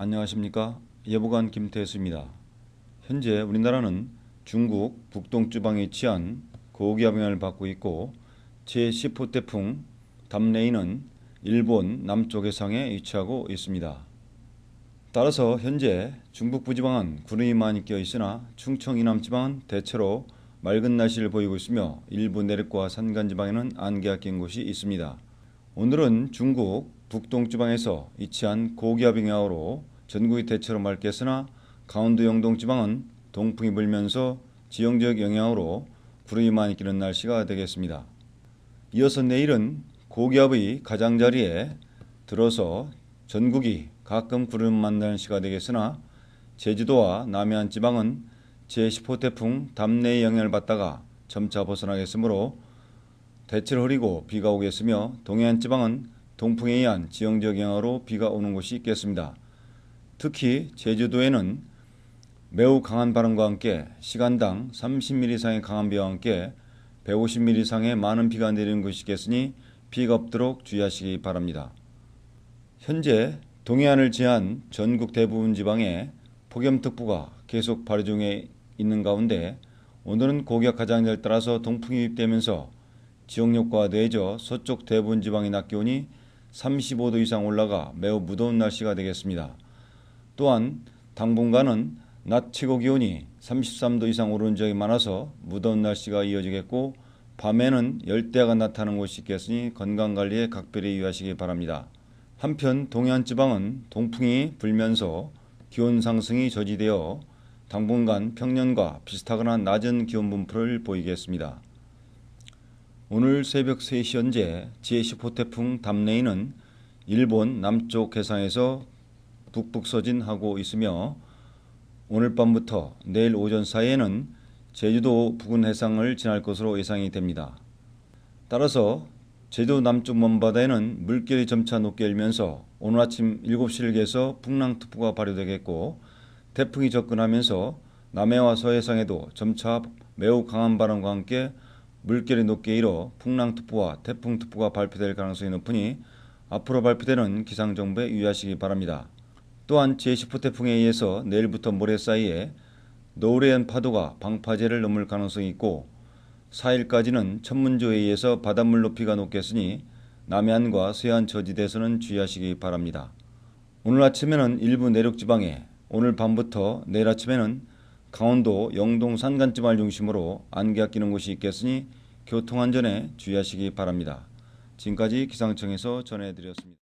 안녕하십니까 예보관 김태수입니다. 현재 우리나라는 중국 북동지방에 위치한 고기압 영향을 받고 있고 제10호 태풍 담레이는 일본 남쪽 해상에 위치하고 있습니다. 따라서 현재 중북 부지방은 구름이 많이 끼어 있으나 충청 이남 지방은 대체로 맑은 날씨를 보이고 있으며 일부 내륙과 산간 지방에는 안개가 낀 곳이 있습니다. 오늘은 중국 북동지방에서 위치한 고기압 영향으로 전국이 대체로 맑겠으나 강원도 영동 지방은 동풍이 불면서 지형적 영향으로 구름이 많이 끼는 날씨가 되겠습니다. 이어서 내일은 고기압의 가장자리에 들어서 전국이 가끔 구름 만나는 시가 되겠으나 제주도와 남해안 지방은 제10호 태풍 담내의 영향을 받다가 점차 벗어나겠으므로 대체로 흐리고 비가 오겠으며 동해안 지방은 동풍에 의한 지형적 영향으로 비가 오는 곳이 있겠습니다. 특히 제주도에는 매우 강한 바람과 함께 시간당 30mm 이상의 강한 비와 함께 150mm 이상의 많은 비가 내리는 곳이 있겠으니 비가 없도록 주의하시기 바랍니다. 현재 동해안을 제한 전국 대부분 지방에 폭염특보가 계속 발효 중에 있는 가운데 오늘은 고기압 가장자를 따라서 동풍이 유입되면서 지역력과 내저 서쪽 대부분 지방이 낮 기온이 35도 이상 올라가 매우 무더운 날씨가 되겠습니다. 또한 당분간은 낮 최고 기온이 33도 이상 오르는 지역이 많아서 무더운 날씨가 이어지겠고 밤에는 열대야가 나타나는 곳이 있겠으니 건강관리에 각별히 유의하시기 바랍니다. 한편 동해안 지방은 동풍이 불면서 기온 상승이 저지되어 당분간 평년과 비슷하거나 낮은 기온 분포를 보이겠습니다. 오늘 새벽 3시 현재 제10호 태풍 담레이는 일본 남쪽 해상에서 북북서진하고 있으며 오늘 밤부터 내일 오전 사이에는 제주도 부근 해상을 지날 것으로 예상이 됩니다. 따라서 제주 남쪽 먼바다에는 물결이 점차 높게 일면서 오늘 아침 7시를 개서 풍랑특보가 발효되겠고 태풍이 접근하면서 남해와 서해상에도 점차 매우 강한 바람과 함께 물결이 높게 일어 풍랑특보와 태풍특보가 발표될 가능성이 높으니 앞으로 발표되는 기상정보에 유의하시기 바랍니다. 또한 제10호 태풍에 의해서 내일부터 모레 사이에 노을해안 파도가 방파제를 넘을 가능성이 있고 4일까지는 천문조에 의해서 바닷물 높이가 높겠으니 남해안과 서해안 저지대에서는 주의하시기 바랍니다. 오늘 아침에는 일부 내륙 지방에 오늘 밤부터 내일 아침에는 강원도 영동 산간 지방을 중심으로 안개가 끼는 곳이 있겠으니 교통안전에 주의하시기 바랍니다. 지금까지 기상청에서 전해드렸습니다.